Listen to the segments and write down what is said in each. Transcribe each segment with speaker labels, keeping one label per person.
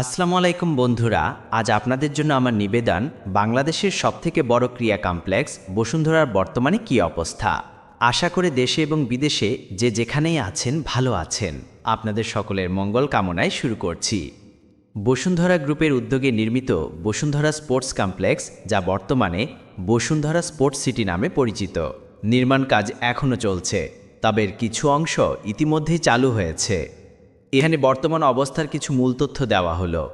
Speaker 1: আসসালামু আলাইকুম বন্ধুরা, আজ আপনাদের জন্য আমার নিবেদন, বাংলাদেশের সবথেকে বড় ক্রিয়া কমপ্লেক্স, বসুন্ধরার বর্তমানে কী অবস্থা? আশা করে দেশে এবং বিদেশে যে যেখানেই আছেন, ভালো আছেন। আপনাদের সকলের মঙ্গল কামনায় শুরু করছি। বসুন্ধরা গ্রুপের উদ্যোগে নির্মিত বসুন্ধরা স্পোর্টস কমপ্লেক্স, যা বর্তমানে বসুন্ধরা স্পোর্টস সিটি নামে পরিচিত। নির্মাণ কাজ এখনও চলছে, তবে কিছু অংশ ইতিমধ্যেই চালু হয়েছে। এখানে বর্তমান অবস্থার কিছু মূল তথ্য দেওয়া হলো।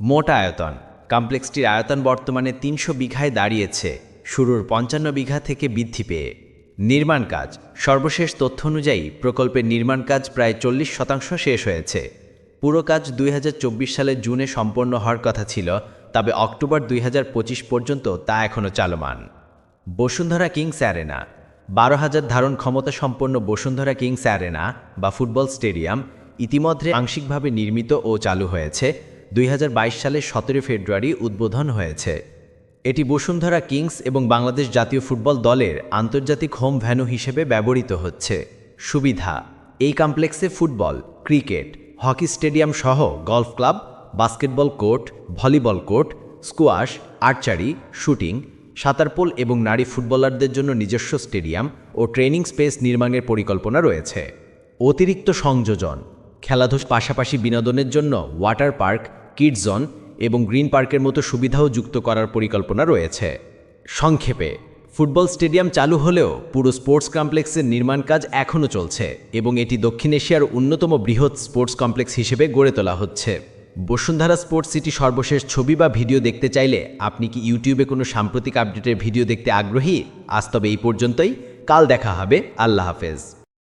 Speaker 1: মোট আয়তন। কমপ্লেক্সটির আয়তন বর্তমানে তিনশো বিঘায় দাঁড়িয়েছে। শুরুর পঞ্চান্ন বিঘা থেকে বৃদ্ধি পেয়ে। নির্মাণ কাজ। সর্বশেষ তথ্য অনুযায়ী প্রকল্পের নির্মাণ কাজ প্রায় চল্লিশ শতাংশ শেষ হয়েছে। পুরো কাজ দুই হাজার চব্বিশ সালের জুনে সম্পন্ন হওয়ার কথা ছিল, তবে অক্টোবর দুই হাজার পঁচিশ পর্যন্ত তা এখনও চালমান। Bashundhara kings arena. বারো হাজার ধারণ ক্ষমতা সম্পন্ন বসুন্ধরা কিংস অ্যারেনা বা ফুটবল স্টেডিয়াম ইতিমধ্যে আংশিকভাবে নির্মিত ও চালু হয়েছে। দুই হাজার বাইশ সালের সতেরো ফেব্রুয়ারি উদ্বোধন হয়েছে। এটি বসুন্ধরা কিংস এবং বাংলাদেশ জাতীয় ফুটবল দলের আন্তর্জাতিক হোম ভ্যানু হিসেবে ব্যবহৃত হচ্ছে। সুবিধা, এই কমপ্লেক্সে ফুটবল, ক্রিকেট, হকি স্টেডিয়াম সহ golf club, basketball court, volleyball court, squash, archery, shooting সাঁতারপোল এবং নারী ফুটবলারদের জন্য নিজস্ব স্টেডিয়াম ও ট্রেনিং স্পেস নির্মাণের পরিকল্পনা রয়েছে। অতিরিক্ত সংযোজন খেলাধুলার পাশাপাশি বিনোদনের জন্য ওয়াটার পার্ক, কিড জোন এবং গ্রিন পার্কের মতো সুবিধাও যুক্ত করার পরিকল্পনা রয়েছে। সংক্ষেপে, ফুটবল স্টেডিয়াম চালু হলেও পুরো স্পোর্টস কমপ্লেক্সের নির্মাণ কাজ এখনও চলছে এবং এটি দক্ষিণ এশিয়ার অন্যতম বৃহৎ স্পোর্টস কমপ্লেক্স হিসেবে গড়ে তোলা হচ্ছে। বসুন্ধরা স্পোর্টস সিটি সর্বশেষ ছবি বা ভিডিও দেখতে চাইলে আপনি কি ইউটিউবে কোনো সাম্প্রতিক আপডেটের ভিডিও দেখতে আগ্রহী? আজ তবে এই পর্যন্তই। কাল দেখা হবে। আল্লাহ হাফেজ।